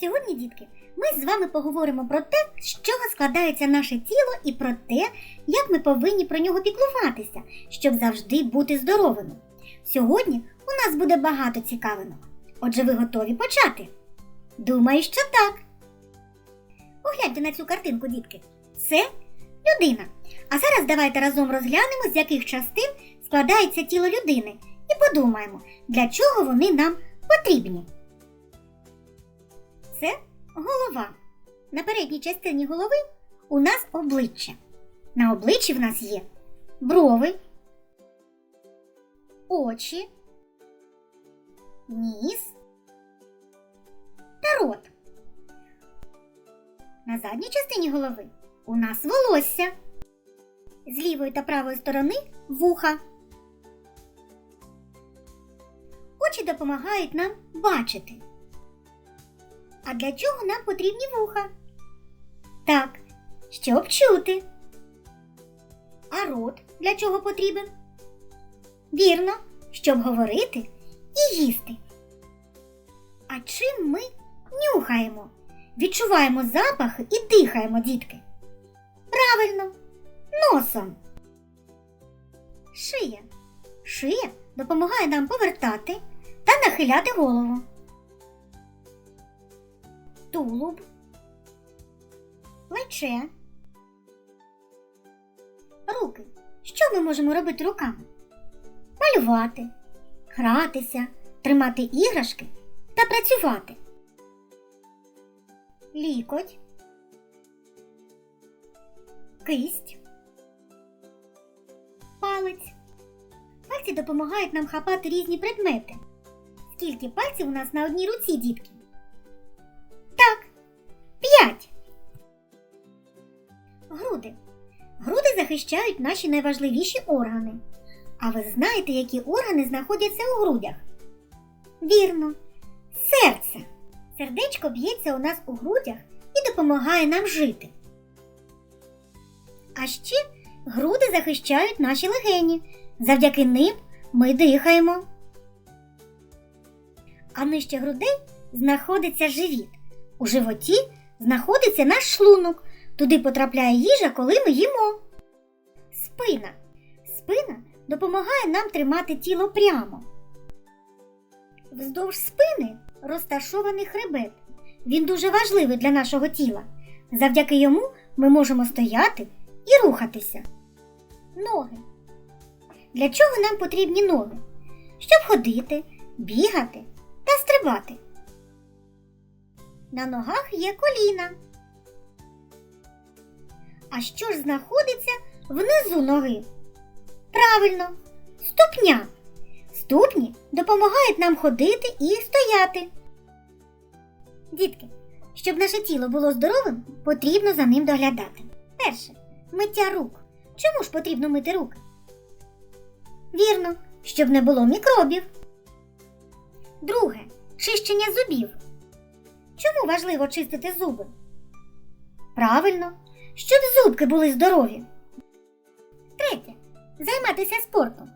Сьогодні, дітки, ми з вами поговоримо про те, з чого складається наше тіло, і про те, як ми повинні про нього піклуватися, щоб завжди бути здоровими. Сьогодні у нас буде багато цікавинок. Отже, ви готові почати? Думаю, що так. Погляньте на цю картинку, дітки. Це людина. А зараз давайте разом розглянемо, з яких частин складається тіло людини, і подумаємо, для чого вони нам потрібні. На передній частині голови у нас обличчя. На обличчі в нас є брови, очі, ніс та рот. На задній частині голови у нас волосся. З лівої та правої сторони вуха. Очі допомагають нам бачити. А для чого нам потрібні вуха? Так, щоб чути. А рот для чого потрібен? Вірно, щоб говорити і їсти. А чим ми нюхаємо, відчуваємо запахи і дихаємо, дітки? Правильно, носом. Шия. Шия допомагає нам повертати та нахиляти голову тулуб, плече, руки. Що ми можемо робити руками? Малювати, гратися, тримати іграшки та працювати. Лікоть, кисть, палець. Пальці допомагають нам хапати різні предмети. Скільки пальців у нас на одній руці, дітки? Так, п'ять. Груди. Груди захищають наші найважливіші органи. А ви знаєте, які органи знаходяться у грудях? Вірно, серце. Сердечко б'ється у нас у грудях і допомагає нам жити. А ще груди захищають наші легені. Завдяки ним ми дихаємо. А нижче грудей знаходиться живіт. У животі знаходиться наш шлунок. Туди потрапляє їжа, коли ми їмо. Спина. Спина допомагає нам тримати тіло прямо. Вздовж спини розташований хребет. Він дуже важливий для нашого тіла. Завдяки йому ми можемо стояти і рухатися. Ноги. Для чого нам потрібні ноги? Щоб ходити, бігати та стрибати. На ногах є коліна. А що ж знаходиться внизу ноги? Правильно, ступня. Ступні допомагають нам ходити і стояти. Дітки, щоб наше тіло було здоровим, потрібно за ним доглядати. Перше миття рук. Чому ж потрібно мити руки? Вірно, щоб не було мікробів. Друге чищення зубів. Чому важливо чистити зуби? Правильно, щоб зубки були здорові. Третє. Займатися спортом.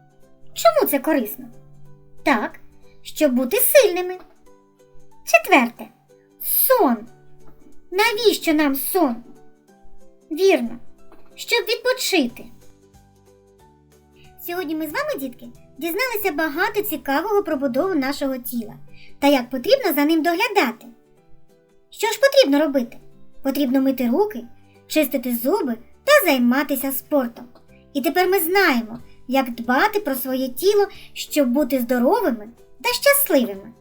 Чому це корисно? Так, щоб бути сильними. Четверте. Сон. Навіщо нам сон? Вірно, щоб відпочити. Сьогодні ми з вами, дітки, дізналися багато цікавого про будову нашого тіла та як потрібно за ним доглядати. Що ж потрібно робити? Потрібно мити руки, чистити зуби та займатися спортом. І тепер ми знаємо, як дбати про своє тіло, щоб бути здоровими та щасливими.